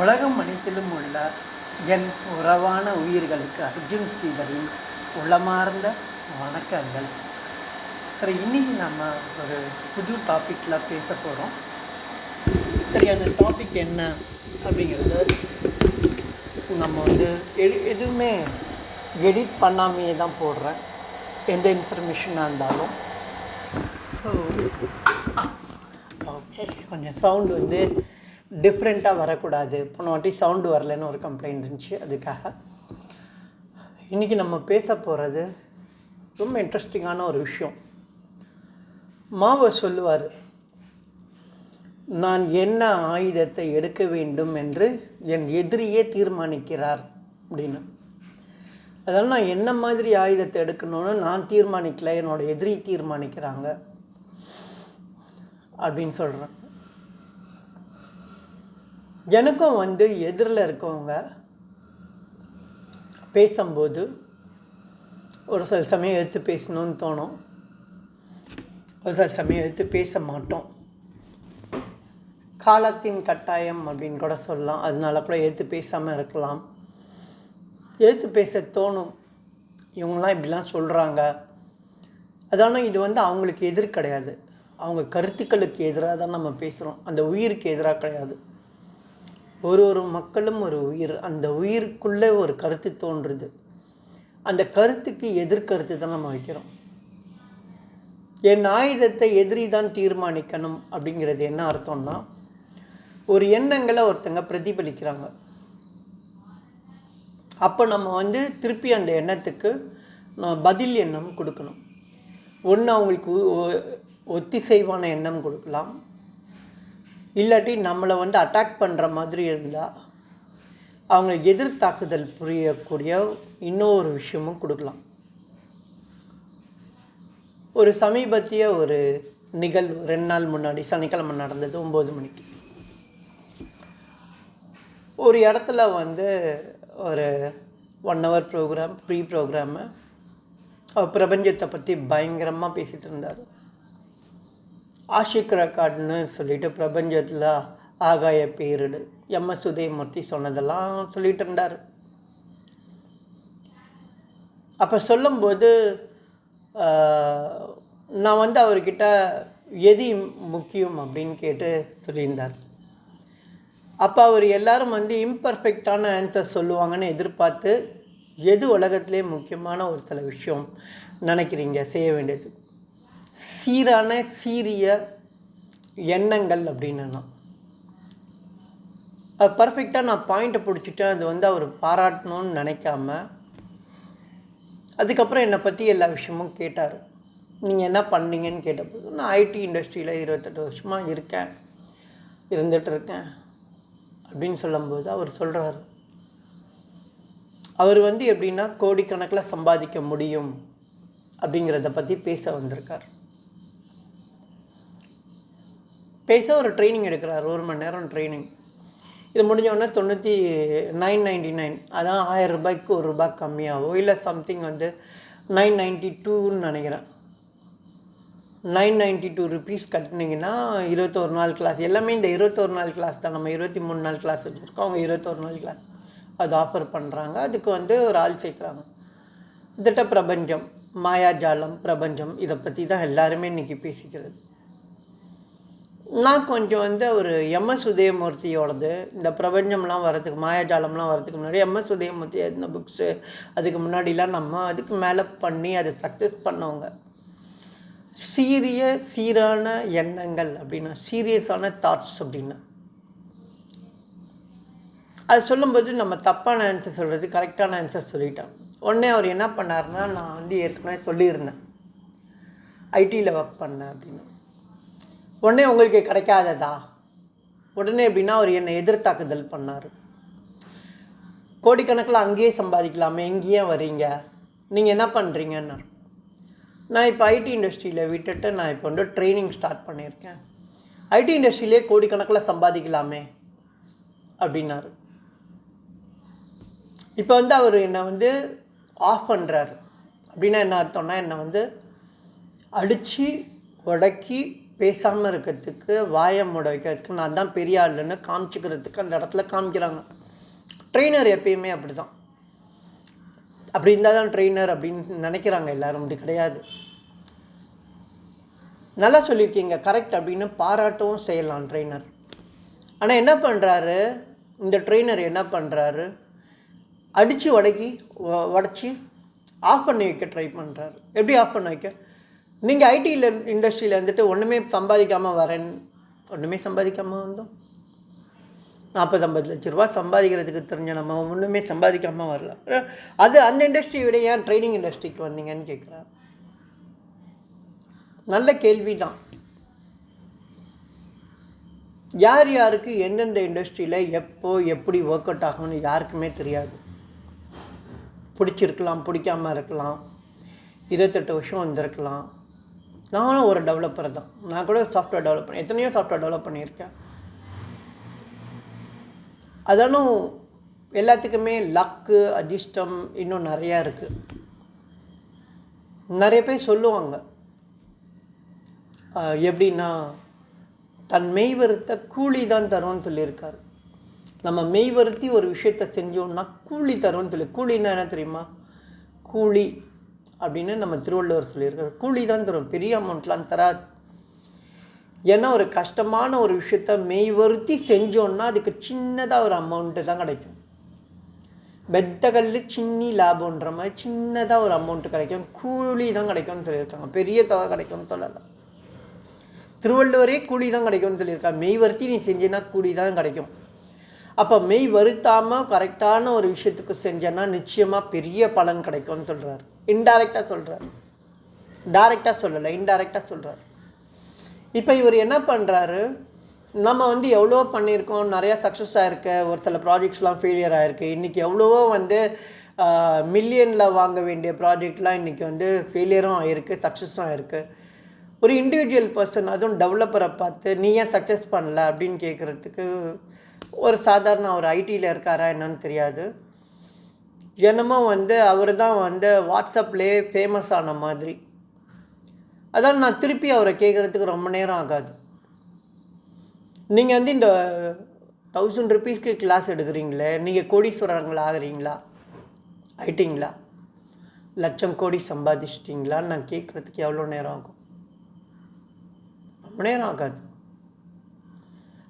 உலகம் அனைத்திலும் உள்ள என் உறவான உயிர்களுக்கு அர்ஜுன் சீதரின் உளமார்ந்த வணக்கங்கள். சரி இன்றைக்கி நம்ம ஒரு புது டாப்பிக்கில் பேச போகிறோம் சரி அந்த டாபிக் என்ன அப்படிங்கிறது நம்ம வந்து எடு எதுவுமே எடிட் பண்ணாமையே தான் போடுறேன். எந்த இன்ஃபர்மேஷனாக இருந்தாலும். ஸோ ஓகே கொஞ்சம் சவுண்டு வந்து டிஃப்ரெண்ட்டாக வரக்கூடாது. போன வாட்டி சவுண்டு வரலன்னு ஒரு கம்ப்ளைண்ட் இருந்துச்சு அதுக்காக. இன்றைக்கி நம்ம பேச போகிறது ரொம்ப இன்ட்ரெஸ்டிங்கான ஒரு விஷயம். மாவை சொல்லுவார் நான் என்ன ஆயுதத்தை எடுக்க வேண்டும் என்று என் எதிரியே தீர்மானிக்கிறார் அப்படின்னு. அதனால் நான் என்ன மாதிரி ஆயுதத்தை எடுக்கணும்னு நான் தீர்மானிக்கல என்னோட எதிரி தீர்மானிக்கிறாங்க அப்படின்னு சொல்கிறேன் எனக்கும் வந்து எதிரில் இருக்கவங்க பேசும்போது ஒரு சில சமயம் எடுத்து பேசணும்னு தோணும். ஒரு சில சமயம் எடுத்து பேச மாட்டோம். காலத்தின் கட்டாயம் அப்படின்னு கூட சொல்லலாம். அதனால கூட எடுத்து பேசாமல் இருக்கலாம். எடுத்து பேச தோணும். இவங்களாம் இப்படிலாம் சொல்கிறாங்க அதான இது வந்து அவங்களுக்கு எதிர் கிடையாது. அவங்க கருத்துக்களுக்கு எதிராக தான் நம்ம பேசுகிறோம் அந்த உயிருக்கு எதிராக கிடையாது. ஒரு ஒரு மக்களும் ஒரு உயிர். அந்த உயிருக்குள்ளே ஒரு கருத்து தோன்றுது. அந்த கருத்துக்கு எதிர்கருத்து தான் நம்ம வைக்கிறோம். என் ஆயுதத்தை எதிரி தான் தீர்மானிக்கணும் அப்படிங்கிறது என்ன அர்த்தம்னா ஒரு எண்ணங்களை ஒருத்தங்க பிரதிபலிக்கிறாங்க. அப்போ நம்ம வந்து திருப்பி அந்த எண்ணத்துக்கு நான் பதில் எண்ணம் கொடுக்கணும். ஒன்று அவங்களுக்கு ஒ- ஒத்திசைவான எண்ணம் கொடுக்கலாம். இல்லாட்டி நம்மளை வந்து அட்டாக் பண்ணுற மாதிரி இருந்தால் அவங்க எதிர் தாக்குதல் புரியக்கூடிய இன்னொரு விஷயமும் கொடுக்கலாம். ஒரு சமீபத்திய ஒரு நிகழ்வு ரெண்டு நாள் முன்னாடி சனிக்கிழமை நடந்தது ஒம்பது மணிக்கு. ஒரு இடத்துல வந்து ஒரு one hour program free program அவர் பிரபஞ்சத்தை பற்றி பயங்கரமாக பேசிகிட்டு இருந்தார். ஆஷிக் ரெக்கார்டுன்னு சொல்லிட்டு பிரபஞ்சத்தில் ஆகாய பேரிடு எம்எஸ் உதயமூர்த்தி சொன்னதெல்லாம் சொல்லிட்டு இருந்தார் அப்போ சொல்லும்போது நான் வந்து அவர்கிட்ட எது முக்கியம் அப்படின்னு கேட்டு சொல்லியிருந்தார். அப்போ அவர் எல்லாரும் வந்து இம்பர்ஃபெக்டான ஆன்சர் சொல்லுவாங்கன்னு எதிர்பார்த்து எது உலகத்திலே முக்கியமான ஒரு சில விஷயம் நினைக்கிறீங்க செய்ய வேண்டியது? சீரான சீரிய எண்ணங்கள் அப்படின்னா. அது பர்ஃபெக்டாக நான் பாயிண்ட்டை பிடிச்சிட்டேன். அது வந்து அவர் பாராட்டணும்னு நினைக்காம அதுக்கப்புறம் என்னை பற்றி எல்லா விஷயமும் கேட்டார். நீங்கள் என்ன பண்ணீங்கன்னு கேட்டபோது நான் ஐடி இண்டஸ்ட்ரியில் இருபத்தெட்டு வருஷமாக இருக்கேன் இருந்துகிட்ருக்கேன் அப்படின்னு சொல்லும்போது அவர் சொல்கிறாரு அவர் வந்து எப்படின்னா கோடிக்கணக்கில் சம்பாதிக்க முடியும் அப்படிங்கிறத பற்றி பேச வந்திருக்கார். பேச ஒரு ட்ரைனிங் எடுக்கிறார். ஒரு மணி நேரம் ட்ரைனிங் இது முடிஞ்சோடனே தொண்ணூற்றி நைன் நைன்டி நைன் அதான் ஆயிரம் ரூபாய்க்கு ஒரு ரூபாய் கம்மியாகவோ இல்லை சம்திங் வந்து நைன் நைன்ட்டி டூன்னு நினைக்கிறேன். நைன் நைன்ட்டி டூ ருபீஸ் கட்டினீங்கன்னா இருபத்தோரு நாள் கிளாஸ் எல்லாமே இந்த இருபத்தோரு நாள் கிளாஸ் தான். நம்ம இருபத்தி மூணு நாள் கிளாஸ் வச்சுருக்கோம். அவங்க இருபத்தோரு நாள் கிளாஸ் அது ஆஃபர் பண்ணுறாங்க அதுக்கு வந்து ஒரு ஆள் சேர்க்குறாங்க. திட்ட பிரபஞ்சம் மாயாஜாலம் பிரபஞ்சம் இதை பற்றி தான் எல்லாருமே இன்றைக்கி பேசிக்கிறது. நான் கொஞ்சம் வந்து ஒரு எம்எஸ் உதயமூர்த்தியோடது இந்த பிரபஞ்சம்லாம் வரதுக்கு மாயாஜாலம்லாம் வரதுக்கு முன்னாடி எம்எஸ் உதயமூர்த்தி எழுதின புக்ஸு அதுக்கு முன்னாடிலாம் நம்ம அதுக்கு மேலே பண்ணி அதை சக்ஸஸ் பண்ணவங்க. சீரிய சீரான எண்ணங்கள் அப்படின்னா சீரியஸான தாட்ஸ் அப்படின்னா. அது சொல்லும்போது நம்ம தப்பான ஆன்சர் சொல்கிறது கரெக்டான ஆன்சர் சொல்லிட்டோம். உடனே அவர் என்ன பண்ணாருன்னா நான் வந்து ஏற்கனவே சொல்லியிருந்தேன். ஐடியில் ஒர்க் பண்ணேன் அப்படின்னு. உடனே உங்களுக்கு கிடைக்காததா? உடனே எப்படின்னா அவர் என்னை எதிர்த்தாக்குதல் பண்ணார். கோடிக்கணக்கில் அங்கேயே சம்பாதிக்கலாமே இங்கேயே வரீங்க. நீங்கள் என்ன பண்ணுறீங்கன்னா நான் இப்போ ஐடி இண்டஸ்ட்ரியில் விட்டுட்டு நான் இப்போ வந்து ட்ரைனிங் ஸ்டார்ட் பண்ணியிருக்கேன். ஐடி இண்டஸ்ட்ரியிலே கோடிக்கணக்கில் சம்பாதிக்கலாமே அப்படின்னாரு. இப்போ வந்து அவர் என்னை வந்து ஆஃப் பண்ணுறாரு அப்படின்னா என்ன அர்த்தம்னா என்னை வந்து அடித்து உடக்கி பேசாமல் இருக்கிறதுக்கு வாயை மூட வைக்கிறதுக்கு நான் தான் பெரிய ஆளுன்னு காமிச்சிக்கிறதுக்கு அந்த இடத்துல காமிக்கிறாங்க. ட்ரெயினர் எப்பயுமே அப்படி தான் அப்படி இருந்தால் தான் ட்ரெயினர் அப்படின்னு நினைக்கிறாங்க எல்லோரும். அப்படி கிடையாது. நல்லா சொல்லியிருக்கீங்க. கரெக்ட் அப்படின்னு பாராட்டவும் செய்யலாம் ட்ரெயினர் ஆனால் என்ன பண்ணுறாரு இந்த ட்ரெயினர் என்ன பண்ணுறாரு அடித்து உடக்கி உடச்சி ஆஃப் பண்ணி வைக்க ட்ரை பண்ணுறாரு எப்படி ஆஃப் பண்ண வைக்க? நீங்கள் ஐடியில் இண்டஸ்ட்ரியில் வந்துட்டு ஒன்றுமே சம்பாதிக்காமல் வரேன். ஒன்றுமே சம்பாதிக்காமல் வந்தோம். நாற்பது ஐம்பது லட்ச ரூபா சம்பாதிக்கிறதுக்கு தெரிஞ்ச நம்ம ஒன்றுமே சம்பாதிக்காமல் வரல. அது அந்த இண்டஸ்ட்ரியை விட ஏன் ட்ரைனிங் இண்டஸ்ட்ரிக்கு வந்தீங்கன்னு கேட்குறேன் நல்ல கேள்வி தான் யார் யாருக்கு எந்தெந்த இண்டஸ்ட்ரியில் எப்போ எப்படி ஒர்க் அவுட் ஆகும்னு யாருக்குமே தெரியாது. பிடிச்சிருக்கலாம் பிடிக்காம இருக்கலாம். இருபத்தெட்டு வருஷம் வந்திருக்கலாம். நானும் ஒரு டெவலப்பர் தான். நான் கூட சாஃப்ட்வேர் டெவலப் பண்ணேன் எத்தனையோ சாஃப்ட்வேர் டெவலப் பண்ணியிருக்கேன். அதானும் எல்லாத்துக்குமே லக்கு அதிர்ஷ்டம் இன்னும் நிறையா இருக்குது நிறைய பேர் சொல்லுவாங்க எப்படின்னா தன் மெய் வருத்த கூலி தான் தரும்னு சொல்லியிருக்காரு. நம்ம மெய் வருத்தி ஒரு விஷயத்த செஞ்சோம்னா கூலி தரும்னு சொல்லி கூலின்னா என்ன தெரியுமா? கூலி அப்படின்னு நம்ம திருவள்ளுவர் சொல்லியிருக்காரு. கூலி தான் தரும் பெரிய அமௌண்ட்லாம் தராது. ஏன்னா ஒரு கஷ்டமான ஒரு விஷயத்த மெய் வருத்தி செஞ்சோன்னா அதுக்கு சின்னதாக ஒரு அமௌண்ட்டு தான் கிடைக்கும். பெத்த கல் சின்னி லாபம்ன்ற மாதிரி சின்னதாக ஒரு அமௌண்ட்டு கிடைக்கும். கூலி தான் கிடைக்கும்னு சொல்லியிருக்காங்க. பெரிய தொகை கிடைக்கும்னு சொல்லலை. திருவள்ளுவரே கூலி தான் கிடைக்கும்னு சொல்லியிருக்காங்க மெய் வருத்தி நீ செஞ்சேன்னா கூலி தான் கிடைக்கும். அப்போ மெய் வருத்தாமல் கரெக்டான ஒரு விஷயத்துக்கு செஞ்சேன்னா நிச்சயமாக பெரிய பலன் கிடைக்கும்னு சொல்கிறார் இன்டைரக்டாக சொல்கிறார் டைரெக்டாக சொல்லலை இன்டைரக்டாக சொல்கிறார் இப்போ இவர் என்ன பண்ணுறாரு நம்ம வந்து எவ்வளோ பண்ணியிருக்கோம் நிறையா சக்ஸஸ் ஆகிருக்கு ஒரு சில ப்ராஜெக்ட்ஸ்லாம் ஃபெயிலியர் ஆகிருக்கு இன்றைக்கி எவ்வளவோ வந்து மில்லியனில் வாங்க வேண்டிய ப்ராஜெக்ட்லாம் இன்றைக்கி வந்து ஃபெயிலியரும் ஆகிருக்கு சக்ஸஸும் ஆகிருக்கு ஒரு இண்டிவிஜுவல் பர்சன் அதுவும் டெவலப்பரை பார்த்து நீ ஏன் சக்ஸஸ் பண்ணல? அப்படின்னு கேட்குறதுக்கு ஒரு சாதாரண அவர் ஐடியில் இருக்காரா என்னன்னு தெரியாது. என்னமோ வந்து அவர் தான் வந்து வாட்ஸ்அப்லேயே ஃபேமஸ் ஆன மாதிரி. அதான் நான் திருப்பி அவரை கேட்குறதுக்கு ரொம்ப நேரம் ஆகாது. நீங்கள் வந்து இந்த தௌசண்ட் ருபீஸ்க்கு கிளாஸ் எடுக்கிறீங்களே நீங்கள் கோடீஸ்வரங்களா ஆகுறீங்களா? ஆயிட்டிங்களா? லட்சம் கோடி சம்பாதிச்சிட்டிங்களான்னு நான் கேட்குறதுக்கு எவ்வளோ நேரம் ஆகும்? ரொம்ப நேரம் ஆகாது.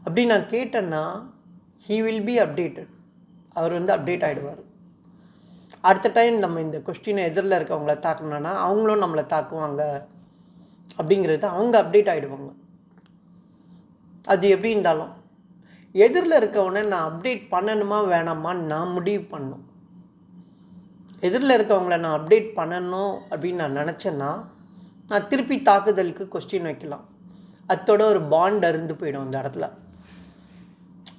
அப்படி நான் கேட்டேன்னா ஹீ வில் பி அப்டேட்டட் அவர் வந்து அப்டேட் ஆகிடுவார் அடுத்த டைம் நம்ம இந்த கொஸ்டினை எதிரில் இருக்கவங்கள தாக்கணும்னா அவங்களும் நம்மளை தாக்குவாங்க அப்படிங்கிறது அவங்க அப்டேட் ஆகிடுவாங்க அது எப்படி இருந்தாலும் எதிரில் இருக்கவனை நான் அப்டேட் பண்ணணுமா வேணாமா நான் முடிவு பண்ணும். எதிரில் இருக்கவங்கள நான் அப்டேட் பண்ணணும் அப்படின்னு நான் நினச்சேன்னா நான் திருப்பி தாக்குதலுக்கு கொஸ்டின் வைக்கலாம். அத்தோட ஒரு பாண்ட் அருந்து போயிடும் அந்த இடத்துல.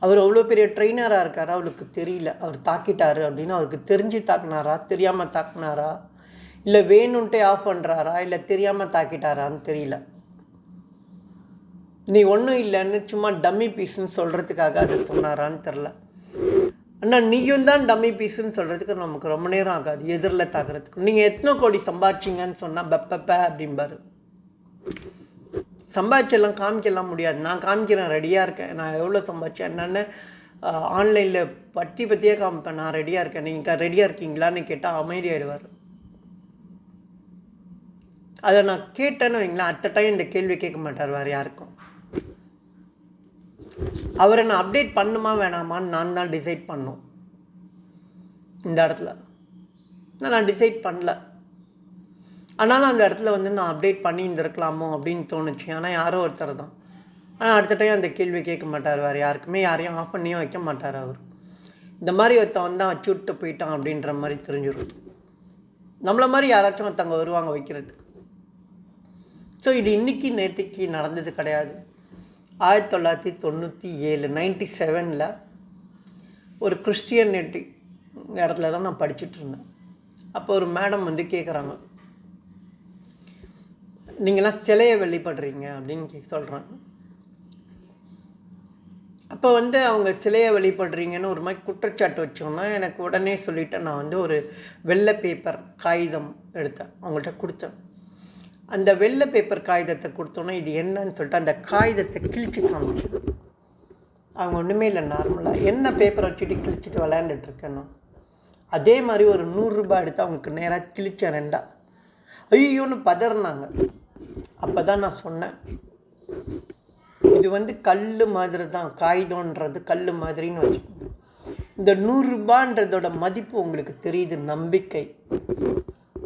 அவர் அவ்வளோ பெரிய ட்ரெயினராக இருக்கார்? அவளுக்கு தெரியல. அவர் தாக்கிட்டாரு அப்படின்னு அவருக்கு தெரிஞ்சு தாக்குனாரா? தெரியாமல் தாக்குனாரா? இல்லை வேணுன்ட்டே ஆஃப் பண்ணுறாரா இல்லை தெரியாமல் தாக்கிட்டாரான்னு தெரியல. நீ ஒன்றும் இல்லைன்னு சும்மா டம்மி பீஸ்ன்னு சொல்கிறதுக்காக அது சொன்னாரான்னு தெரில ஆனால் நீயும் தான் டம்மி பீஸுன்னு சொல்கிறதுக்கு நமக்கு ரொம்ப நேரம் ஆகாது. எதிரில் தாக்குறதுக்கு. நீங்கள் எத்தனை கோடி சம்பாதிச்சிங்கன்னு சொன்னால் பெப்பப்ப அப்படிம்பாரு. சம்பாதிச்செல்லாம் காமிக்கலாம் முடியாது. நான் காமிக்கிறேன் ரெடியாக இருக்கேன். நான் எவ்வளோ சம்பாதிச்சேன் என்னென்னு ஆன்லைனில் பற்றி பற்றியே காமிப்பேன். நான் ரெடியாக இருக்கேன். நீங்கள் ரெடியாக இருக்கீங்களான்னு கேட்டால் அமைதியாயிடுவார். அதை நான் கேட்டேன்னு வைங்களேன். அடுத்த டைம் இந்த கேள்வி கேட்க மாட்டார் வேறு யாருக்கும். அவரை நான் அப்டேட் பண்ணுமா வேணாமான்னு நான் தான் டிசைட் பண்ணோம். இந்த இடத்துல. நான் டிசைட் பண்ணல. ஆனாலும் அந்த இடத்துல வந்து நான் அப்டேட் பண்ணி இருந்திருக்கலாமோ அப்படின்னு தோணுச்சு. ஆனால் யாரோ ஒருத்தர் தான். ஆனால் அடுத்த டைம் அந்த கேள்வி கேட்க மாட்டார் வேறு யாருக்குமே. யாரையும் ஆஃப் பண்ணியும் வைக்க மாட்டார் அவர். இந்த மாதிரி ஒருத்தன் தான் வச்சு விட்டு போயிட்டான் அப்படின்ற மாதிரி தெரிஞ்சிடும் நம்மளை மாதிரி யாராச்சும் ஒருத்தவங்க வருவாங்க வைக்கிறதுக்கு. ஸோ இது இன்றைக்கி நேற்றுக்கு நடந்தது கிடையாது. ஆயிரத்தி தொள்ளாயிரத்தி தொண்ணூற்றி ஏழு நைன்டி செவனில் ஒரு கிறிஸ்டியன் இடத்துல தான் நான் படிச்சுட்டு இருந்தேன். அப்போ ஒரு மேடம் வந்து கேட்குறாங்க நீங்களாம் சிலையை வெளிப்படுறீங்க அப்படின்னு கே சொல்கிறாங்க அப்போ வந்து அவங்க சிலையை வெளிப்படுறீங்கன்னு ஒரு மாதிரி குற்றச்சாட்டு வச்சோன்னா எனக்கு உடனே சொல்லிவிட்டேன் நான் வந்து ஒரு வெள்ளை பேப்பர் காகிதம் எடுத்தேன் அவங்கள்ட்ட கொடுத்தேன். அந்த வெள்ளை பேப்பர் காகிதத்தை கொடுத்தோன்னே இது என்னன்னு சொல்லிட்டு அந்த காகிதத்தை கிழிச்சு காமிச்சேன் அவங்க ஒன்றுமே இல்லை நார்மலாக என்ன பேப்பரை வச்சுட்டு கிழிச்சிட்டு விளையாண்டுட்டுருக்கேன்னு அதே மாதிரி ஒரு நூறுரூபா எடுத்து அவங்களுக்கு நேராக கிழிச்சேன் ரெண்டா. ஐயோன்னு பதறினாங்க. அப்போ தான் நான் சொன்னேன். இது வந்து கல் மாதிரி தான் காகிதம்ன்றது கல் மாதிரின்னு வச்சுக்கோங்க. இந்த நூறுரூபான்றதோட மதிப்பு உங்களுக்கு தெரியுது நம்பிக்கை.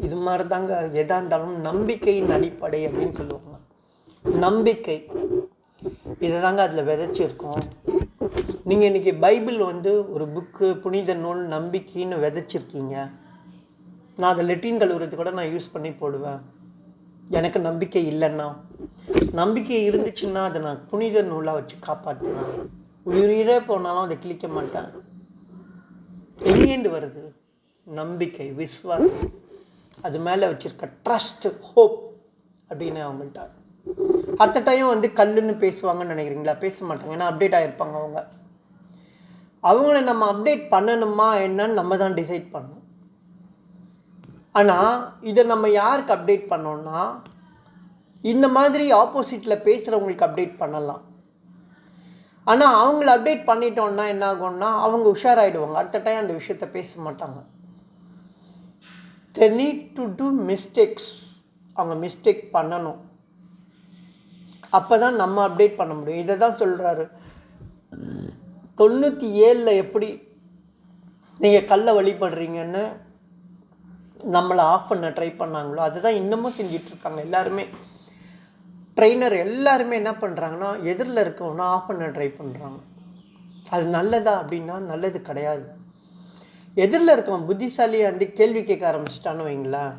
இது மாதிரி தாங்க எதாக இருந்தாலும் நம்பிக்கையின் அடிப்படை அப்படின்னு சொல்லுவாங்க. நம்பிக்கை. இதை தாங்க அதில் விதைச்சிருக்கோம். நீங்கள் இன்றைக்கி பைபிள் வந்து ஒரு புக்கு புனித நூல் நம்பிக்கைன்னு விதைச்சிருக்கீங்க. நான் அதை லெட்டின் கழுவுறது கூட நான் யூஸ் பண்ணி போடுவேன். எனக்கு நம்பிக்கை இல்லைன்னா நம்பிக்கை இருந்துச்சுன்னா அதை நான் புனித நூலாக வச்சு காப்பாற்றுவேன் உயிரே போனாலும் அதை கிழிக்க மாட்டேன். எங்கேருந்து வருது? நம்பிக்கை விஸ்வாசம் அது மேலே வச்சுருக்க ட்ரஸ்ட் ஹோப் அப்படின்னு அவங்கள்ட்ட. அடுத்த டைம் வந்து கல்லுன்னு பேசுவாங்கன்னு நினைக்கிறீங்களா? பேச மாட்டாங்க. ஏன்னா அப்டேட் ஆகிருப்பாங்க அவங்க. அவங்கள நம்ம அப்டேட் பண்ணணுமா என்னன்னு நம்ம தான் டிசைட் பண்ணணும். ஆனால் இதை நம்ம யாருக்கு அப்டேட் பண்ணோம்னா இந்த மாதிரி ஆப்போசிட்டில் பேசுகிறவங்களுக்கு அப்டேட் பண்ணலாம். ஆனால் அவங்கள அப்டேட் பண்ணிட்டோம்னா என்ன ஆகும்னா அவங்க உஷாராயிடுவாங்க. அடுத்த டைம் அந்த விஷயத்த பேச மாட்டாங்க. There need to do mistakes அவங்க மிஸ்டேக் பண்ணணும். அப்போ தான் நம்ம அப்டேட் பண்ண முடியும். இதை தான் சொல்கிறாரு தொண்ணூற்றி ஏழில் எப்படி நீங்கள் கல்லை வழிபடுறீங்கன்னு நம்மளை ஆஃப் பண்ண ட்ரை பண்ணாங்களோ அதை தான் இன்னமும் செஞ்சிட்ருக்காங்க எல்லாருமே. ட்ரெயினர் எல்லாருமே என்ன பண்ணுறாங்கன்னா எதிரில் இருக்கவனா ஆஃப் பண்ண ட்ரை பண்ணுறாங்க அது நல்லதா அப்படின்னா நல்லது கிடையாது. எதிரில் இருக்கவன் புத்திசாலியை வந்து கேள்வி கேட்க ஆரம்பிச்சிட்டான்னு வைங்களேன்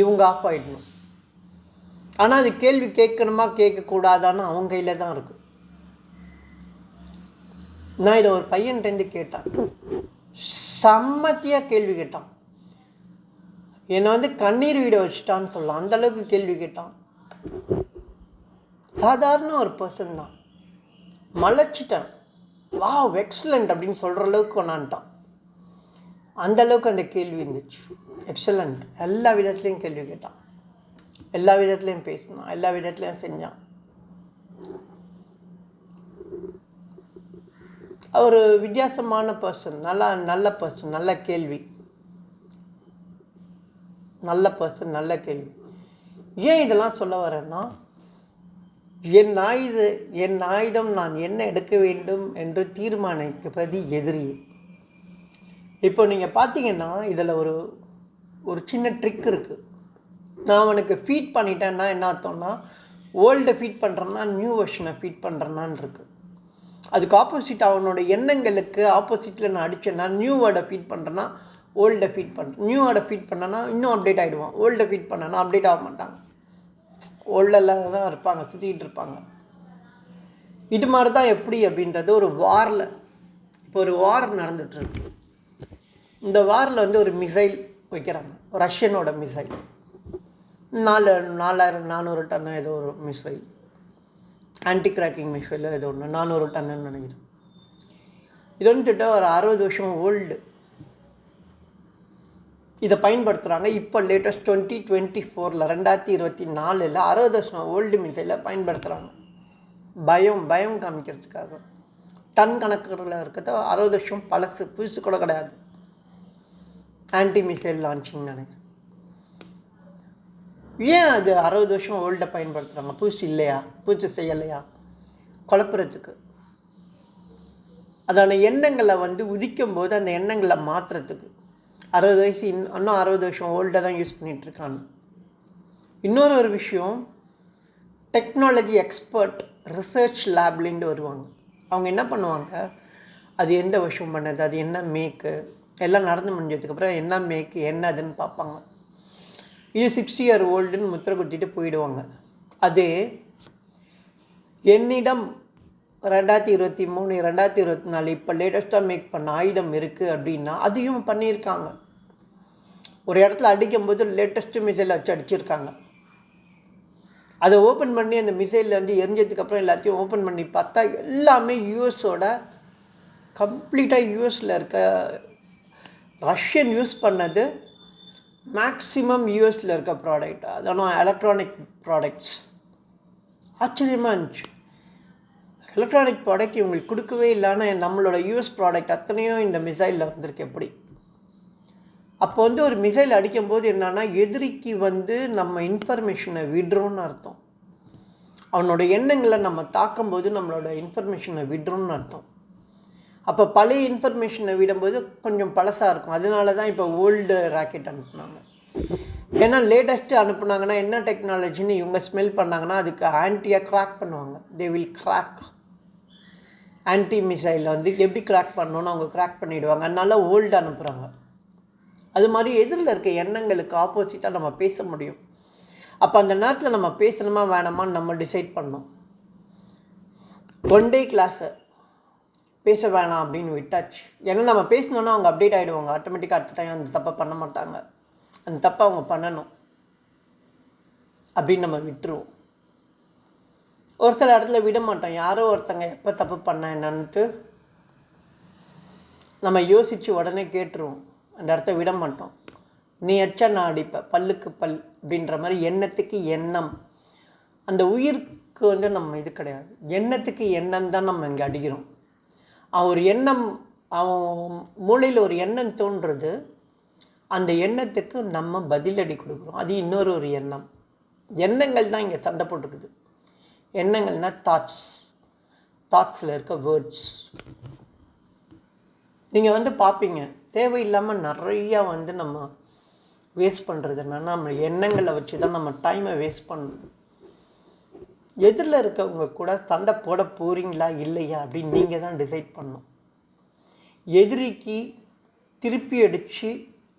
இவங்க ஆஃப் ஆகிடணும் ஆனால் அது கேள்வி கேட்கணுமா கேட்கக்கூடாதான்னு அவங்க கையில் தான் இருக்கும் நான் இதை ஒரு பையன்கிட்டேருந்து கேட்டேன். செம்மத்தியாக கேள்வி கேட்டான். என்னை வந்து கண்ணீர் வீட வச்சுட்டான்னு சொல்லலாம். அந்த அளவுக்கு கேள்வி கேட்டான். சாதாரண ஒரு பர்சன் தான். மலைச்சிட்டேன். வா எக்ஸலண்ட் அப்படின்னு சொல்கிற அளவுக்கு கொண்டான்ட்டான். அந்த அளவுக்கு அந்த கேள்வி இருந்துச்சு. எக்ஸலண்ட் எல்லா விதத்துலேயும் கேள்வி கேட்டான். எல்லா விதத்துலேயும் பேசினான். எல்லா விதத்துலேயும் செஞ்சான். ஒரு வித்தியாசமான பர்சன் நல்லா நல்ல பர்சன் நல்ல கேள்வி. நல்ல பர்சன் நல்ல கேள்வி. ஏன் இதெல்லாம் சொல்ல வரேன்னா என் ஆயுத என் ஆயுதம் நான் என்ன எடுக்க வேண்டும் என்று தீர்மானிப்பது எதிரி. இப்போ நீங்கள் பார்த்தீங்கன்னா இதில் ஒரு ஒரு சின்ன ட்ரிக் இருக்குது நான் அவனுக்கு ஃபீட் பண்ணிட்டேன்னா என்ன அர்த்தம்னா ஓல்டை ஃபீட் பண்ணுறேன்னா நியூ வெர்ஷனை ஃபீட் பண்ணுறேன்னான் இருக்குது அதுக்கு ஆப்போசிட் அவனோட எண்ணங்களுக்கு ஆப்போசிட்டில் நான் அடித்தேன்னா நியூ வேர்டை ஃபீட் பண்ணுறேன்னா ஓல்டை ஃபீட் பண்ணுறேன் நியூ வேர்டை ஃபீட் பண்ணேன்னா இன்னும் அப்டேட் ஆகிடுவான் ஓல்டை ஃபீட் பண்ணனா அப்டேட் ஆக மாட்டாங்க ஓல்டில் தான் இருப்பாங்க சுற்றிக்கிட்டு இருப்பாங்க. இது மாதிரி தான் எப்படி அப்படின்றது ஒரு வாரில் இப்போ ஒரு வார் நடந்துகிட்ருக்கு இந்த வாரில் வந்து ஒரு மிசைல் வைக்கிறாங்க. ரஷ்யனோட மிசைல் நாலு நாலாயிரம் நானூறு டன்னு ஏதோ ஒரு மிசைல் ஆன்டி கிராக்கிங் மிசைல் ஏதோ ஒன்று நானூறு டன்னுன்னு நினைக்கிறேன். இது வந்துட்டு ஒரு அறுபது வருஷம் ஓல்டு இதை பயன்படுத்துகிறாங்க இப்போ லேட்டஸ்ட் டுவெண்ட்டி டுவெண்ட்டி ஃபோரில் ரெண்டாயிரத்தி இருபத்தி நாலில் அறுபது வருஷம் ஓல்டு மிசைலை பயன்படுத்துகிறாங்க பயம் பயம் காமிக்கிறதுக்காக. டன் கணக்கில் இருக்கிறத அறுபது வருஷம் பழசு புதுசு கூட கிடையாது. ஆன்டி மிசைல் லான்ச்சிங் நினைக்கிறேன். ஏன் அது அறுபது வருஷம் ஓல்டை பயன்படுத்துகிறாங்க புதுசு இல்லையா? புதுசு செய்யலையா? குழப்புறதுக்கு. அதான எண்ணங்களை வந்து உதிக்கும் போது அந்த எண்ணங்களை மாற்றுறதுக்கு அறுபது வயசு இன் இன்னும் அறுபது வருஷம் ஓல்டை தான் யூஸ் பண்ணிகிட்ருக்காங்க இன்னொரு ஒரு விஷயம் டெக்னாலஜி எக்ஸ்பர்ட் ரிசர்ச் லேப்லேருந்து வருவாங்க. அவங்க என்ன பண்ணுவாங்க? அது எந்த வருஷம் பண்ணது? அது என்ன மேக்கு எல்லாம் நடந்து முடிஞ்சதுக்கப்புறம் என்ன மேக்கு என்னதுன்னு பார்ப்பாங்க. இது சிக்ஸ்டி இயர் ஓல்டுன்னு முத்திரை குத்திட்டு போயிடுவாங்க. அது என்னிடம் ரெண்டாயிரத்தி இருபத்தி மூணு ரெண்டாயிரத்தி இருபத்தி நாலு இப்போ லேட்டஸ்ட்டாக மேக் பண்ண ஆயுதம் இருக்குது அப்படின்னா அதையும் பண்ணியிருக்காங்க. ஒரு இடத்துல அடிக்கும்போது லேட்டஸ்ட்டு மிசைல் வச்சு அடிச்சிருக்காங்க. அதை ஓப்பன் பண்ணி அந்த மிசைலில் வந்து எரிஞ்சதுக்கப்புறம் எல்லாத்தையும் ஓப்பன் பண்ணி பார்த்தா எல்லாமே யூஎஸோட கம்ப்ளீட்டாக யூஎஸில் இருக்க ரஷ்யன் யூஸ் பண்ணது மேக்ஸிமம் யூஎஸில் இருக்க ப்ராடக்ட் அதனால் எலக்ட்ரானிக் ப்ராடக்ட்ஸ் ஆச்சரியமாக இருந்துச்சு. எலக்ட்ரானிக் ப்ராடக்ட் இவங்களுக்கு கொடுக்கவே இல்லைன்னா நம்மளோட யூஎஸ் ப்ராடக்ட் அத்தனையும் இந்த மிசைலில் வந்திருக்கு. எப்படி? அப்போ வந்து ஒரு மிசைல் அடிக்கும்போது என்னென்னா எதிரிக்கு வந்து நம்ம இன்ஃபர்மேஷனை விடுறோன்னு அர்த்தம். அவனோட எண்ணங்களை நம்ம தாக்கும்போது நம்மளோட இன்ஃபர்மேஷனை விடுறோன்னு அர்த்தம். அப்போ பழைய இன்ஃபர்மேஷனை விடும்போது கொஞ்சம் பழசாக இருக்கும். அதனால தான் இப்போ ஓல்டு ராக்கெட் அனுப்புனாங்க. ஏன்னா லேட்டஸ்ட்டு அனுப்புனாங்கன்னா என்ன டெக்னாலஜின்னு இவங்க ஸ்மெல் பண்ணாங்கன்னா அதுக்கு ஆன்டியாக கிராக் பண்ணுவாங்க. தே வில் கிராக் ஆன்டி மிசைலில் வந்து எப்படி கிராக் பண்ணணும்னு அவங்க கிராக் பண்ணிவிடுவாங்க அதனால ஓல்டு அனுப்புகிறாங்க அது மாதிரி எதிரில் இருக்க எண்ணங்களுக்கு ஆப்போசிட்டாக நம்ம பேச முடியும். அப்போ அந்த நேரத்தில் நம்ம பேசணுமா வேணாமான்னு நம்ம டிசைட் பண்ணோம் ஒன் டே கிளாஸு பேச வேணாம் அப்படின்னு விட்டாச்சு. ஏன்னா நம்ம பேசணுன்னா அவங்க அப்டேட் ஆகிடுவாங்க ஆட்டோமேட்டிக்காக அடுத்த டைம் அந்த தப்பை பண்ண மாட்டாங்க. அந்த தப்பை அவங்க பண்ணணும். அப்படின்னு நம்ம விட்டுருவோம். ஒரு சில இடத்துல விட மாட்டோம். யாரோ ஒருத்தங்க எப்போ தப்பு பண்ண என்னன்ட்டு நம்ம யோசித்து உடனே கேட்டுருவோம். அந்த இடத்த விட மாட்டோம். நீ அடிச்சா நான் அடிப்பேன். பல்லுக்கு பல் அப்படின்ற மாதிரி எண்ணத்துக்கு எண்ணம். அந்த உயிருக்கு வந்து நம்ம இது கிடையாது. எண்ணத்துக்கு எண்ணம் தான் நம்ம இங்கே அடிக்கிறோம். அவன் ஒரு எண்ணம் அவன் மூளையில் ஒரு எண்ணம் தோன்றுறது அந்த எண்ணத்துக்கு நம்ம பதிலடி கொடுக்குறோம். அது இன்னொரு ஒரு எண்ணம். எண்ணங்கள் தான் இங்கே சண்டை போட்டுக்குது. எண்ணங்கள்னால் தாட்ஸ் தாட்ஸில் இருக்க வேர்ட்ஸ் நீங்கள் வந்து பார்ப்பீங்க தேவையில்லாமல் நிறையா வந்து நம்ம வேஸ்ட் பண்ணுறது என்னென்னா நம்ம எண்ணங்களை வச்சு தான் நம்ம டைமை வேஸ்ட் பண்ணுறோம் எதிரில் இருக்கவங்க கூட சண்டை போட போகிறீங்களா இல்லையா அப்படின்னு நீங்கள் தான் டிசைட் பண்ணணும். எதிரிக்கு திருப்பி அடித்து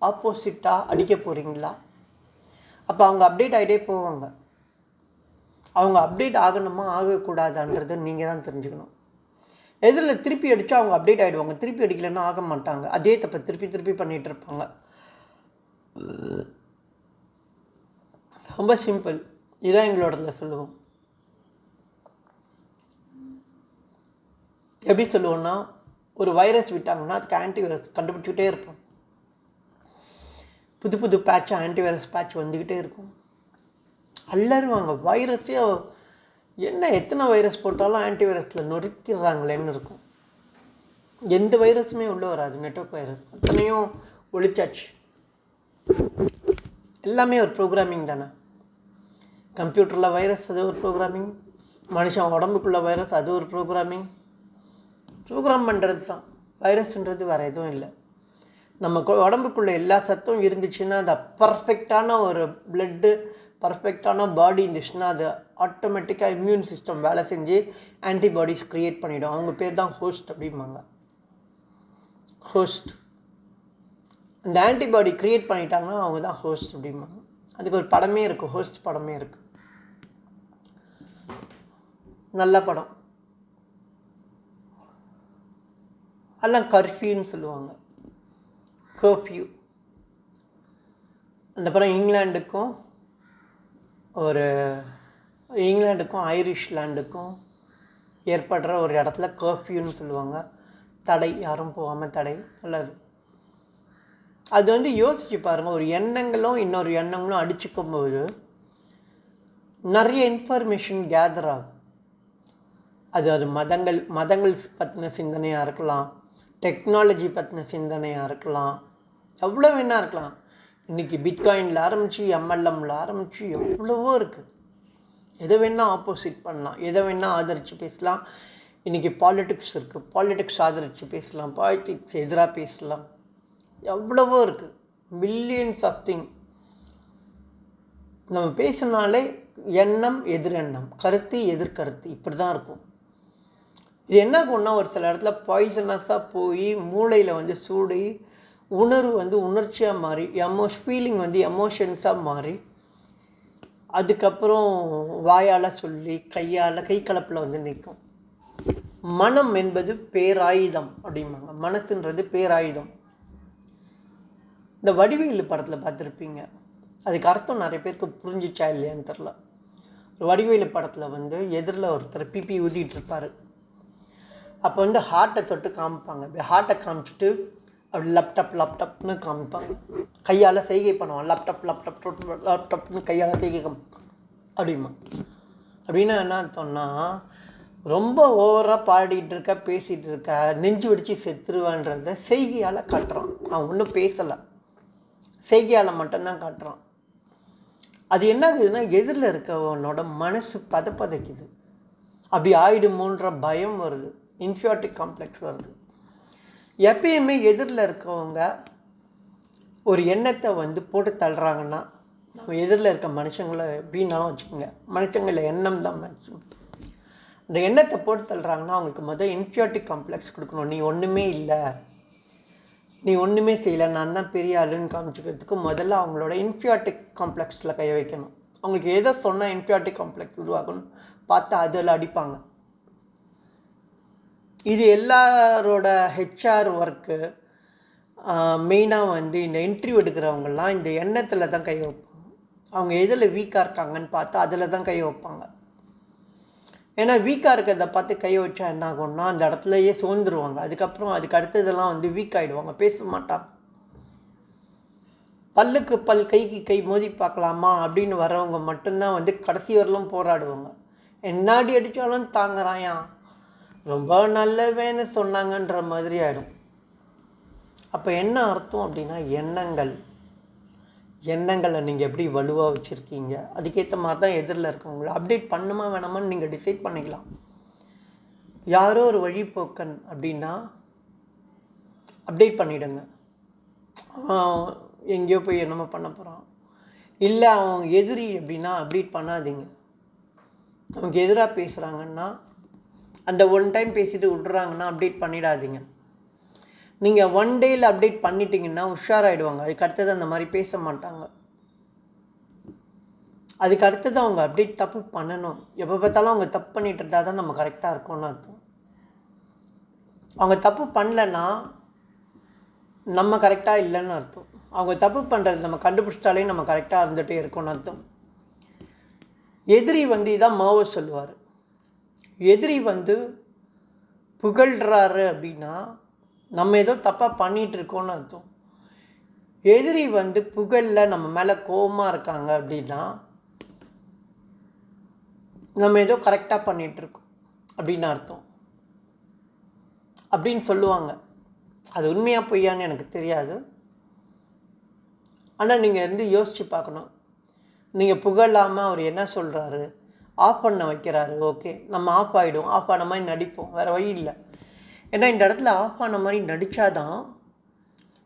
ஆப்போசிட்டாக அடிக்க போகிறீங்களா அப்போ அவங்க அப்டேட் ஆகிட்டே போவாங்க. அவங்க அப்டேட் ஆகணுமா ஆகக்கூடாதான்றதை நீங்கள் தான் தெரிஞ்சுக்கணும். எதிரில் திருப்பி அடித்தா அவங்க அப்டேட் ஆகிடுவாங்க திருப்பி அடிக்கலைன்னா ஆக மாட்டாங்க. அதே தப்பை திருப்பி திருப்பி பண்ணிகிட்டு இருப்பாங்க. ரொம்ப சிம்பிள் இதான் இதில் சொல்லுவோம். எப்படி சொல்லுவோன்னா ஒரு வைரஸ் விட்டாங்கன்னா அதுக்கு ஆன்டிவைரஸ் கண்டுபிடிச்சிக்கிட்டே இருப்போம். புது புது பேட்ச் ஆன்டிவைரஸ் பேட்ச் வந்துக்கிட்டே இருக்கும். அலறுவாங்க வைரஸே என்ன எத்தனை வைரஸ் போட்டாலும் ஆன்டிவைரஸில் நொறுக்கிடுறாங்களேன்னு இருக்கும். எந்த வைரஸுமே உள்ளே வராது. நெட்ஒர்க் வைரஸ் அத்தனையும் ஒழிச்சாச்சு. எல்லாமே ஒரு ப்ரோக்ராமிங் தானே. கம்ப்யூட்டரில் வைரஸ் அது ஒரு ப்ரோக்ராமிங் மனுஷன் உடம்புக்குள்ள வைரஸ் அது ஒரு ப்ரோக்ராமிங் ப்ரோக்ராம் பண்ணுறது தான். வைரஸ்ன்றது வேறு எதுவும் இல்லை. நம்ம உடம்புக்குள்ளே எல்லா சத்தும் இருந்துச்சுன்னா அந்த பர்ஃபெக்டான ஒரு பிளட்டு பர்ஃபெக்டான பாடி இருந்துச்சுன்னா அது ஆட்டோமேட்டிக்காக இம்யூன் சிஸ்டம் வேலை செஞ்சு ஆன்டிபாடிஸ் க்ரியேட் பண்ணிவிடும் அவங்க பேர் தான் ஹோஸ்ட் அப்படிம்பாங்க. ஹோஸ்ட் அந்த ஆன்டிபாடி க்ரியேட் பண்ணிட்டாங்கன்னா அவங்க தான் ஹோஸ்ட் அப்படிம்பாங்க. அதுக்கு ஒரு படமே இருக்குது ஹோஸ்ட் படமே இருக்குது நல்ல படம். எல்லாம் கர்ஃப்யூன்னு சொல்லுவாங்க. கர்ஃப்யூ அந்த படம் இங்கிலாண்டுக்கும் ஒரு இங்கிலாண்டுக்கும் ஐரிஷ் லேண்டுக்கும் ஏற்படுற ஒரு இடத்துல கர்ஃப்யூன்னு சொல்லுவாங்க. தடை யாரும் போகாமல் தடை. நல்லா அது வந்து யோசிச்சு பாருங்கள் ஒரு எண்ணங்களும் இன்னொரு எண்ணங்களும் அடிச்சுக்கும் போது நிறைய இன்ஃபர்மேஷன் கேதர் ஆகும். அது அது மதங்கள் மதங்கள் பற்றின சிந்தனையாக இருக்கலாம் டெக்னாலஜி பற்றின சிந்தனையாக இருக்கலாம் எவ்வளோ வேணா இருக்கலாம். இன்றைக்கி பிட்காயினில் ஆரம்பித்து எம்எல்எம்மில் ஆரம்பித்து எவ்வளவோ இருக்குது எதை வேணால் ஆப்போசிட் பண்ணலாம். எதை வேணால் ஆதரித்து பேசலாம். இன்றைக்கி பாலிட்டிக்ஸ் இருக்குது பாலிட்டிக்ஸ் ஆதரித்து பேசலாம். பாலிட்டிக்ஸ் எதிராக பேசலாம். எவ்வளவோ இருக்குது மில்லியன்ஸ் ஆஃப் திங் நம்ம பேசினாலே எண்ணம் எதிரெண்ணம். கருத்து எதிர்கருத்து. இப்படி தான் இருக்கும். இது என்ன கொண்டா ஒரு சில இடத்துல பாய்சனஸாக போய் மூளையில் வந்து சூடி உணர்வு வந்து உணர்ச்சியாக மாறி எமோஷ் ஃபீலிங் வந்து எமோஷன்ஸாக மாறி அதுக்கப்புறம் வாயால் சொல்லி கையால் கை கலப்பில் வந்து நிற்கும் மனம் என்பது பேராயுதம் அப்படிம்பாங்க. மனசுன்றது பேராயுதம். இந்த வடிவேலு படத்தில் பார்த்துருப்பீங்க. அதுக்கு அர்த்தம் நிறைய பேருக்கு புரிஞ்சிச்சா இல்லையான்னு தெரில ஒரு வடிவேலு படத்தில் வந்து எதிரில் ஒருத்தர் பிபி ஊதிட்டு இருப்பார். அப்போ வந்து ஹார்ட்டை தொட்டு காமிப்பாங்க. ஹார்ட்டை காமிச்சிட்டு அப்படி லேப்டாப் லேப்டாப்னு காமிப்பாங்க கையால் செய்கை பண்ணுவான். லேப்டாப் லேப்டாப் லேப்டாப்னு கையால் செய்கை காமிப்பான் அப்படிமா அப்படின்னா என்ன அர்த்தம்னா ரொம்ப ஓவராக பாடிட்டு இருக்க பேசிகிட்டு இருக்க நெஞ்சு வெடிச்சு செத்துருவான்றத செய்கையால் காட்டுறான். அவன் ஒன்றும் பேசலை. செய்கையால் மட்டும்தான் காட்டுறான். அது என்ன ஆகுதுன்னா எதிரில் இருக்கவனோட மனசு பதப்பதைக்குது. அப்படி ஆயிடுமோன்ற பயம் வருது. இன்ஃபியாட்டிக் காம்ப்ளெக்ஸ் வருது. எப்பயுமே எதிரில் இருக்கவங்க ஒரு எண்ணத்தை வந்து போட்டு தள்ளுறாங்கன்னா நம்ம எதிரில் இருக்க மனுஷங்களை எப்படின்னாலும் வச்சுக்கோங்க. மனுஷங்களை எண்ணம் தான் அந்த எண்ணத்தை போட்டு தள்ளுறாங்கன்னா அவங்களுக்கு முதல் இன்ஃபியாட்டிக் காம்ப்ளெக்ஸ் கொடுக்கணும். நீ ஒன்றுமே இல்லை. நீ ஒன்றுமே செய்யலை. நான் தான் பெரிய ஆளுன்னு காமிச்சிக்கிறதுக்கு முதல்ல அவங்களோட இன்ஃபியாட்டிக் காம்ப்ளெக்ஸில் கை வைக்கணும். அவங்களுக்கு எதை சொன்னால் இன்ஃபியாட்டிக் காம்ப்ளெக்ஸ் உருவாகணும் பார்த்தா அதில் அடிப்பாங்க. இது எல்லாரோட ஹெச்ஆர் ஒர்க்கு மெயினாக வந்து இந்த இன்டர்வியூ எடுக்கிறவங்கெல்லாம் இந்த எண்ணத்தில் தான் கை வைப்பாங்க. அவங்க எதில் வீக்காக இருக்காங்கன்னு பார்த்தா அதில் தான் கை வைப்பாங்க. ஏன்னா வீக்காக இருக்கிறத பார்த்து கை வச்சா என்ன ஆகும்னா அந்த இடத்துலையே சோர்ந்துருவாங்க. அதுக்கப்புறம் அதுக்கு அடுத்ததெல்லாம் வந்து வீக் ஆகிடுவாங்க பேச மாட்டாங்க. பல்லுக்கு பல் கைக்கு கை மோதி பார்க்கலாமா அப்படின்னு வரவங்க மட்டும்தான் வந்து கடைசி வரலும் போராடுவாங்க. என்னாடி அடித்தாலும் தாங்குறாயா ரொம்ப நல்லவேன்னு சொன்னாங்கன்ற மாதிரி ஆகிடும் அப்போ என்ன அர்த்தம் அப்படின்னா எண்ணங்கள். எண்ணங்களை நீங்கள் எப்படி வலுவாக வச்சுருக்கீங்க? அதுக்கேற்ற மாதிரி தான் எதிரில் இருக்கவங்கள அப்டேட் பண்ணுமா வேணாமான்னு நீங்கள் டிசைட் பண்ணிக்கலாம். யாரோ ஒரு வழிபோக்கன் அப்படின்னா அப்டேட் பண்ணிவிடுங்க எங்கேயோ போய் என்னமோ பண்ண போகிறான் இல்லை அவங்க எதிரி அப்படின்னா அப்டேட் பண்ணாதீங்க. நமக்கு எதிராக பேசுகிறாங்கன்னா அந்த ஒன் டைம் பேசிட்டு விட்றாங்கன்னா அப்டேட் பண்ணிடாதீங்க. நீங்கள் ஒன் டேயில் அப்டேட் பண்ணிட்டீங்கன்னா உஷாராயிடுவாங்க. அதுக்கு அடுத்தது அந்த மாதிரி பேச மாட்டாங்க. அதுக்கு அடுத்தது அவங்க அப்டேட் தப்பு பண்ணணும். எப்போ பார்த்தாலும் அவங்க தப்பு பண்ணிட்டு இருந்தால் தான் நம்ம கரெக்டாக இருக்கோம்னு அர்த்தம். அவங்க தப்பு பண்ணலன்னா நம்ம கரெக்டாக இல்லைன்னு அர்த்தம். அவங்க தப்பு பண்ணுறது நம்ம கண்டுபிடிச்சிட்டாலே நம்ம கரெக்டாக இருந்துகிட்டே இருக்கோம்னு அர்த்தம். எதிரி வண்டி தான் மாவோ சொல்லுவார். எதிரி வந்து புகழ்கிறாரு அப்படின்னா நம்ம ஏதோ தப்பாக பண்ணிகிட்டு இருக்கோம்னு அர்த்தம். எதிரி வந்து புகழில் நம்ம மேலே கோபமாக இருக்காங்க அப்படின்னா நம்ம ஏதோ கரெக்டாக பண்ணிகிட்ருக்கோம் அப்படின்னு அர்த்தம். அப்படின்னு சொல்லுவாங்க. அது உண்மையாக பொய்யான்னு எனக்கு தெரியாது. ஆனால் நீங்கள் வந்து யோசித்து பார்க்கணும். நீங்கள் புகழாமல் அவர் என்ன சொல்கிறாரு ஆஃப் பண்ண வைக்கிறாரு ஓகே நம்ம ஆஃப் ஆகிடும் ஆஃப் ஆன மாதிரி நடிப்போம். வேறு வழி இல்லை. ஏன்னா இந்த இடத்துல ஆஃப் ஆன மாதிரி நடித்தாதான்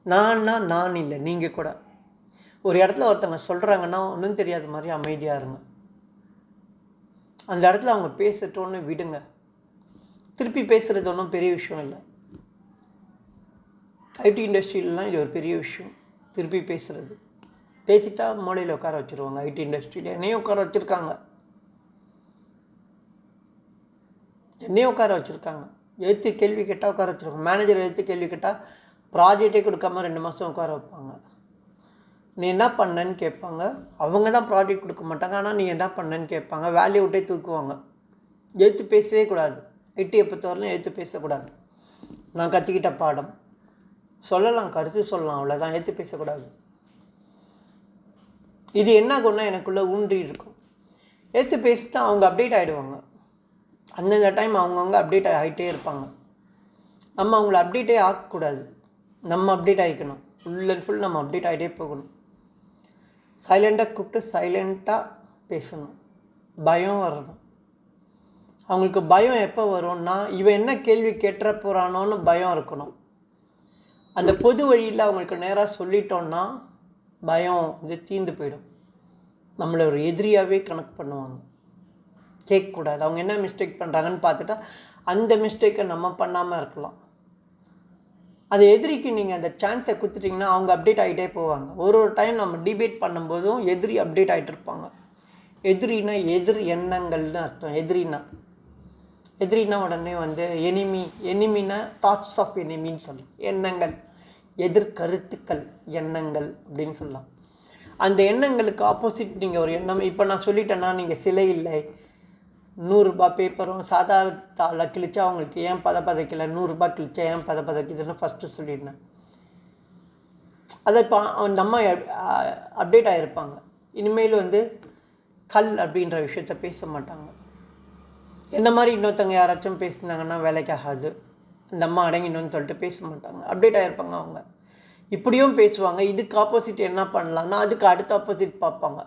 நான்னா நான் இல்லை நீங்கள் கூட. ஒரு இடத்துல ஒருத்தவங்க சொல்கிறாங்கன்னா ஒன்றும் தெரியாத மாதிரி அமைதியாக இருங்க. அந்த இடத்துல அவங்க பேசட்டோன்னு விடுங்க. திருப்பி பேசுகிறது ஒன்றும் பெரிய விஷயம் இல்லை. ஐடி இண்டஸ்ட்ரியிலலாம் இது ஒரு பெரிய விஷயம். திருப்பி பேசுகிறது பேசிட்டா மூலையில் உட்கார வச்சுருவாங்க. ஐடி இண்டஸ்ட்ரியில். என்னையும் உட்கார வச்சுருக்காங்க. என்னையும் உட்கார வச்சுருக்காங்க. எழுத்து கேள்வி கேட்டால் உட்கார வச்சுருக்காங்க. மேனேஜர் எழுத்து கேள்வி கேட்டால் ப்ராஜெக்டே கொடுக்காம ரெண்டு மாதம் உட்கார வைப்பாங்க. நீ என்ன பண்ணேன்னு கேட்பாங்க. அவங்க தான் ப்ராஜெக்ட் கொடுக்க மாட்டாங்க. ஆனால் நீ என்ன பண்ணேன்னு கேட்பாங்க. வேல்யூ விட்டே தூக்குவாங்க. எழுத்து பேசவே கூடாது. ஐடியை பொறுத்தவரையிலும் எழுத்து பேசக்கூடாது. நான் கற்றுக்கிட்ட பாடம். சொல்லலாம். கருத்து சொல்லலாம். அவ்வளோதான் ஏற்று பேசக்கூடாது. இது என்ன ஆகும்னா எனக்குள்ளே ஊன்றி இருக்கும். ஏற்று தான் அவங்க அப்டேட் ஆகிடுவாங்க அந்தந்த டைம் அவங்கவுங்க அப்டேட் ஆகிட்டே இருப்பாங்க. நம்ம அவங்கள அப்டேட்டே ஆகக்கூடாது நம்ம அப்டேட் ஆகிக்கணும் ஃபுல் அண்ட் ஃபுல் நம்ம அப்டேட் ஆகிட்டே போகணும். சைலண்ட்டாக கூப்பிட்டு சைலண்ட்டாக பேசணும். பயம் வரணும். அவங்களுக்கு பயம் எப்போ வரும்னா இவன் என்ன கேள்வி கேட்டுற போகிறானோன்னு பயம் இருக்கணும். அந்த பொது வழியில் அவங்களுக்கு நேராக சொல்லிட்டோன்னா பயம் இது தீர்ந்து போயிடும். நம்மளை ஒரு எதிரியாகவே கணக்கு பண்ணுவாங்க. கேட்கக்கூடாது அவங்க என்ன மிஸ்டேக் பண்ணுறாங்கன்னு பார்த்துட்டா அந்த மிஸ்டேக்கை நம்ம பண்ணாமல் இருக்கலாம். அது எதிரிக்கு நீங்கள் அந்த சான்ஸை கொடுத்துட்டிங்கன்னா அவங்க அப்டேட் ஆகிட்டே போவாங்க. ஒரு ஒரு டைம் நம்ம டிபேட் பண்ணும்போதும் எதிரி அப்டேட் ஆகிட்டு இருப்பாங்க. எதிரினா எதிர் எண்ணங்கள்னு அர்த்தம். எதிரினா எதிரினா உடனே வந்து எனிமி எனிமினா தாட்ஸ் ஆஃப் எனிமின்னு சொல்லி எண்ணங்கள். எதிர்கருத்துக்கள் எண்ணங்கள் அப்படின்னு சொல்லலாம். அந்த எண்ணங்களுக்கு ஆப்போசிட் நீங்கள் ஒரு எண்ணம். இப்போ நான் சொல்லிட்டேன்னா நீங்கள் சிலை இல்லை. நூறுரூபா பேப்பரும் சாதா தாளை கிழிச்சா அவங்களுக்கு ஏன் பத பதைக்கல? நூறுரூபா கிழிச்சா ஏன் பத பதைக்குதுன்னு ஃபஸ்ட்டு சொல்லியிருந்தேன் அதை இப்போ அந்த அம்மா அப்டேட் ஆகிருப்பாங்க இனிமேல் வந்து கல் அப்படின்ற விஷயத்த பேச மாட்டாங்க. என்ன மாதிரி இன்னொருத்தவங்க யாராச்சும் பேசியிருந்தாங்கன்னா வேலைக்கு ஆகாது அந்த அம்மா அடங்கினோன்னு சொல்லிட்டு பேச மாட்டாங்க. அப்டேட் ஆகிருப்பாங்க அவங்க. இப்படியும் பேசுவாங்க. இதுக்கு ஆப்போசிட் என்ன பண்ணலான்னா அதுக்கு அடுத்த ஆப்போசிட் பார்ப்பாங்க.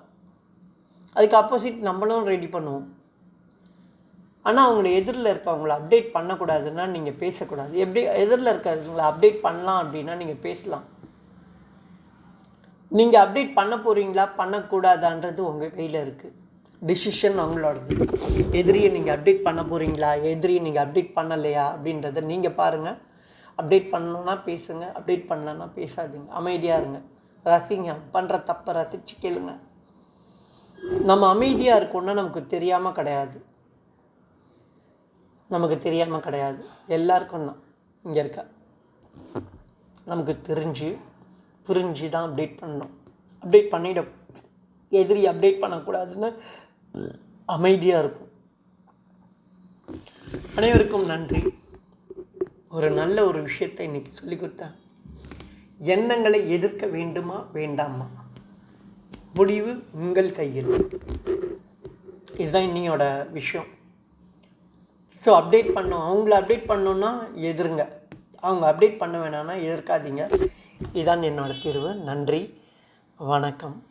அதுக்கு ஆப்போசிட் நம்மளும் ரெடி பண்ணுவோம். ஆனால் அவங்க எதிரில் இருக்கவங்கள அப்டேட் பண்ணக்கூடாதுன்னா நீங்கள் பேசக்கூடாது. எப்படி எதிரில் இருக்கிறவங்கள அப்டேட் பண்ணலாம் அப்படின்னா நீங்கள் பேசலாம். நீங்கள் அப்டேட் பண்ண போகிறீங்களா பண்ணக்கூடாதான்றது உங்கள் கையில் இருக்குது டிசிஷன் அவங்களோடது. எதிரியை நீங்கள் அப்டேட் பண்ண போகிறீங்களா எதிரியை நீங்கள் அப்டேட் பண்ணலையா அப்படின்றத நீங்கள் பாருங்கள் அப்டேட் பண்ணணுன்னா பேசுங்க அப்டேட் பண்ணலன்னா பேசாதீங்க. அமைதியாக இருங்க. ரசிங்க. பண்ணுற தப்பை ரசிச்சு கேளுங்க. நம்ம அமைதியாக இருக்கோம்னா நமக்கு தெரியாமல் கிடையாது. நமக்கு தெரியாமல் கிடையாது. எல்லாருக்கும் தான். இங்கே இருக்க. நமக்கு தெரிஞ்சு புரிஞ்சு தான் அப்டேட் பண்ணணும். அப்டேட் பண்ணிடும் எதிரி அப்டேட் பண்ணக்கூடாதுன்னு அமைதியாக இருக்கும். அனைவருக்கும் நன்றி. ஒரு நல்ல ஒரு விஷயத்தை இன்றைக்கி சொல்லி கொடுத்தேன். எண்ணங்களை எதிர்க்க வேண்டுமா வேண்டாமா? முடிவு உங்கள் கையில். இதுதான் இன்னியோட விஷயம். ஸோ அப்டேட் பண்ணோம். அவங்கள அப்டேட் பண்ணோன்னா எதிருங்க. அவங்க அப்டேட் பண்ண வேணாம்னா எதிர்க்காதீங்க. இதுதான் என்னோடய தீர்வு. நன்றி. வணக்கம்.